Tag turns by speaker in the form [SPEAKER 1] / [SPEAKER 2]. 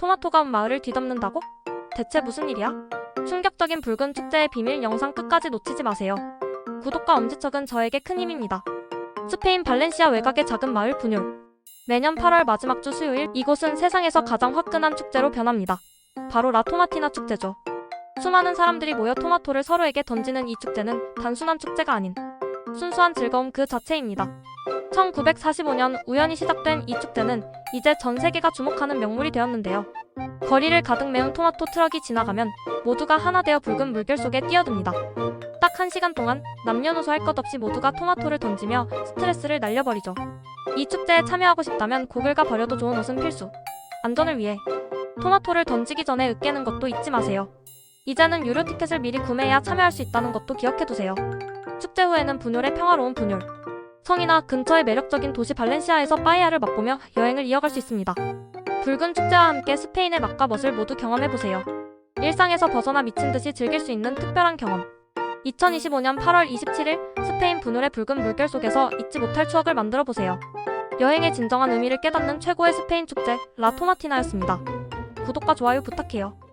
[SPEAKER 1] 토마토가 온 마을을 뒤덮는다고? 대체 무슨 일이야? 충격적인 붉은 축제의 비밀 영상 끝까지 놓치지 마세요. 구독과 엄지척은 저에게 큰 힘입니다. 스페인 발렌시아 외곽의 작은 마을 분율. 매년 8월 마지막 주 수요일 이곳은 세상에서 가장 화끈한 축제로 변합니다. 바로 라토마티나 축제죠. 수많은 사람들이 모여 토마토를 서로에게 던지는 이 축제는 단순한 축제가 아닌 순수한 즐거움 그 자체입니다. 1945년 우연히 시작된 이 축제는 이제 전 세계가 주목하는 명물이 되었는데요. 거리를 가득 메운 토마토 트럭이 지나가면 모두가 하나 되어 붉은 물결 속에 뛰어듭니다. 딱 한 시간 동안 남녀노소 할 것 없이 모두가 토마토를 던지며 스트레스를 날려버리죠. 이 축제에 참여하고 싶다면 고글과 버려도 좋은 옷은 필수. 안전을 위해 토마토를 던지기 전에 으깨는 것도 잊지 마세요. 이제는 유료 티켓을 미리 구매해야 참여할 수 있다는 것도 기억해두세요. 축제 후에는 분열의 평화로운 분열. 성이나 근처의 매력적인 도시 발렌시아에서 빠에야를 맛보며 여행을 이어갈 수 있습니다. 붉은 축제와 함께 스페인의 맛과 멋을 모두 경험해보세요. 일상에서 벗어나 미친 듯이 즐길 수 있는 특별한 경험. 2025년 8월 27일 스페인 분열의 붉은 물결 속에서 잊지 못할 추억을 만들어 보세요. 여행의 진정한 의미를 깨닫는 최고의 스페인 축제 라 토마티나였습니다. 구독과 좋아요 부탁해요.